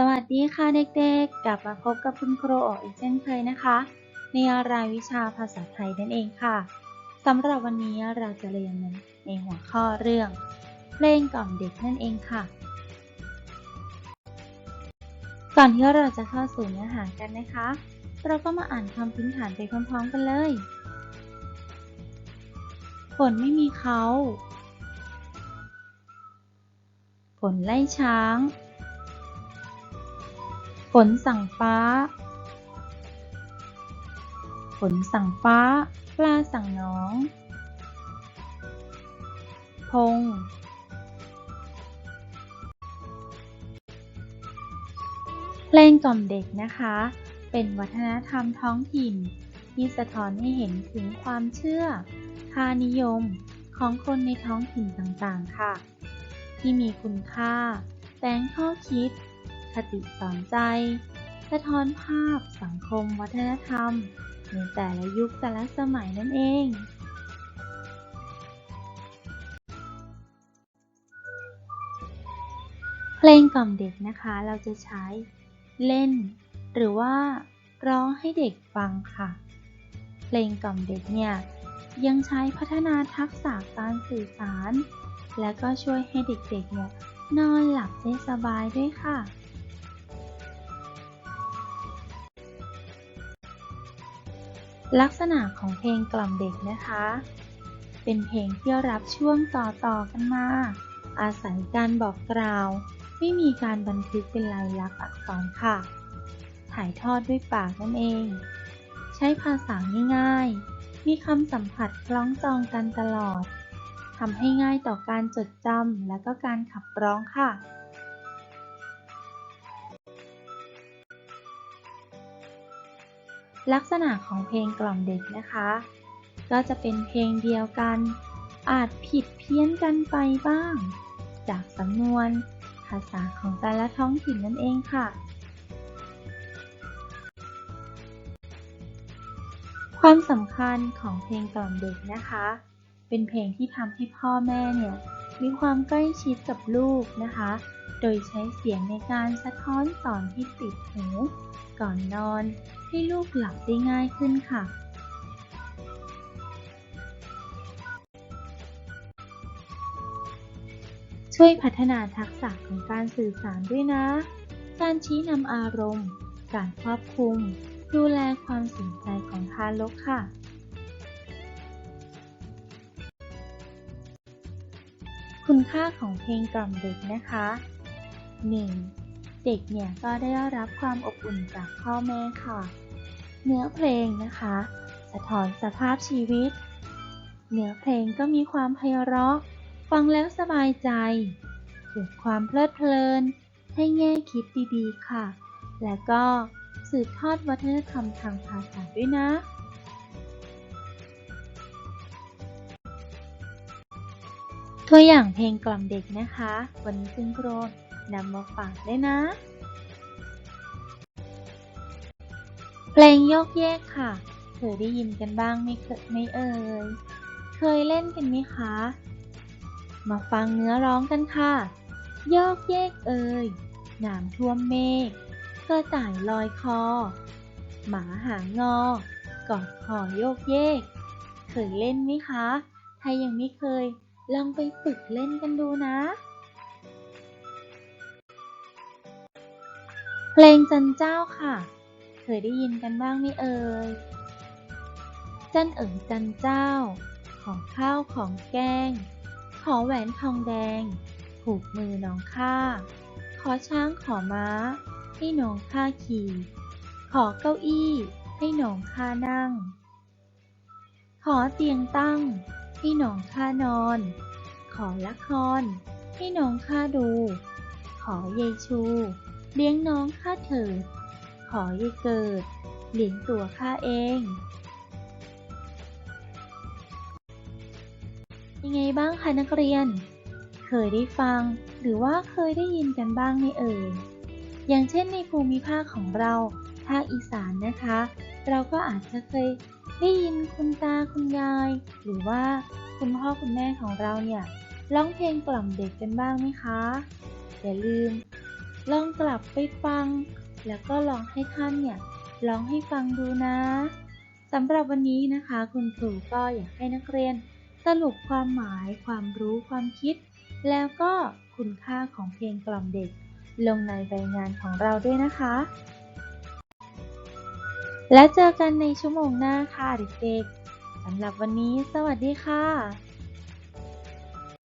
สวัสดีค่ะเด็กๆ กลับมาพบกับคุณครูโออีกเช่นเคยนะคะ ในรายวิชาภาษาไทยนั่นเองค่ะสำหรับวันนี้เราจะเรียนในหัวข้อเรื่อง เพลงกล่อมเด็กนั่นเองค่ะ ก่อนที่เราจะเข้าสู่เนื้อหากันนะคะ เราก็มาอ่านคำพื้นฐานไปพร้อมๆกันเลยฝนไม่มีเขาฝนไล่ช้าง ฝนสั่งฟ้า ฝนสั่งฟ้า ปลาสั่งน้อง พง เพลงกล่อมเด็กนะคะ เป็นวัฒนธรรมท้องถิ่น ที่สะท้อนให้เห็นถึงความเชื่อ ค่านิยมของคนในท้องถิ่นต่างๆ ค่ะ ที่มีคุณค่าแฝงข้อคิด ติสอนใจ สะท้อนภาพสังคมวัฒนธรรม ในแต่ละยุคแต่ละสมัยนั่นเองเพลงกล่อมเด็กนะคะเราจะใช้เล่น หรือว่าร้องให้เด็กฟังค่ะ เพลงกล่อมเด็กเนี่ยยังใช้พัฒนาทักษะการสื่อสาร และก็ช่วยให้เด็กๆเนี่ยนอนหลับได้สบายด้วยค่ะ ลักษณะของเพลงกล่อมเด็กนะคะ เป็นเพลงที่รับช่วงต่อๆกันมา อาศัยการบอกกล่าว ไม่มีการบันทึกเป็นลายลักษณ์อักษรค่ะ ถ่ายทอดด้วยปากนั่นเอง ใช้ภาษาง่ายๆ มีคำสัมผัสคล้องจองกันตลอด ทำให้ง่ายต่อการจดจำและก็การขับร้องค่ะ ลักษณะของเพลงกล่อมเด็กนะคะ ก็จะเป็นเพลงเดียวกัน อาจผิดเพี้ยนกันไปบ้าง จากสำนวนภาษาของแต่ละท้องถิ่นนั่นเองค่ะ ความสำคัญของเพลงกล่อมเด็กนะคะ เป็นเพลงที่ทำให้พ่อแม่เนี่ย มีความใกล้ชิดกับลูกนะคะ โดยใช้เสียงในการสะท้อนสอนที่ติดหูก่อนนอนให้ลูกหลับได้ง่ายขึ้นค่ะ ช่วยพัฒนาทักษะของการสื่อสารด้วยนะ การชี้นำอารมณ์ การควบคุม ดูแลความสนใจของทารกค่ะ คุณค่าของเพลงกล่อมเด็กนะคะ 1. เด็กเนี่ยก็ได้รับความอบอุ่นจากพ่อแม่ค่ะ เนื้อเพลงนะคะ สะท้อนสภาพชีวิต เนื้อเพลงก็มีความไพเราะ ฟังแล้วสบายใจ เกิดความเพลิดเพลิน ให้แง่คิดดีๆค่ะ และก็สืบทอดวัฒนธรรมทางภาษาด้วยนะ ตัวอย่างเพลงกล่อมเด็กนะคะ วันนี้คุณครูนำมาฝากด้วยนะ เพลงโยกเยกค่ะ เคยได้ยินกันบ้างไม่เคยไม่เอ่ย เคยเล่นกันไหมคะ มาฟังเนื้อร้องกันค่ะ โยกเยกเอ่ยน้ำท่วมเมฆกระต่ายลอยคอ หมาหางงอกอดคอโยกเยก เคยเล่นไหมคะ ถ้ายังไม่เคย ลองไปฝึกเล่นกันดูนะ เพลงจันเจ้าค่ะ เคยได้ยินกันบ้างไหมเอ่ย จันเอ๋ยจันเจ้า ของข้าวของแกง ขอแหวนทองแดง ผูกมือน้องข้า ขอช้างขอม้า ให้น้องข้าขี่ ขอเก้าอี้ ให้น้องข้านั่ง ขอเตียงตั้ง ให้น้องข้านอน ขอละคร ให้น้องข้าดู ขอยายชู เลี้ยงน้องข้าเถิด ขอยายเกิด เลี้ยงตัวข้าเอง ยังไงบ้างคะนักเรียน เคยได้ฟังหรือว่าเคยได้ยินกันบ้างไหมเอ่ย อย่างเช่นในภูมิภาคของเราภาคอีสานนะคะ เราก็อาจจะเคย ได้ยินคุณตาคุณยาย หรือว่าคุณพ่อคุณแม่ของเราเนี่ยร้องเพลงกล่อมเด็กกันบ้างไหมคะ อย่าลืม ลองกลับไปฟัง แล้วก็ลองให้ท่านเนี่ยร้องให้ฟังดูนะสำหรับวันนี้นะคะ คุณครูก็อยากให้นักเรียน สรุปความหมาย ความรู้ความคิด แล้วก็คุณค่าของเพลงกล่อมเด็ก ลงในใบงานของเราด้วยนะคะ และเจอกันในชั่วโมงหน้าค่ะเด็กๆสำหรับวันนี้ สวัสดีค่ะ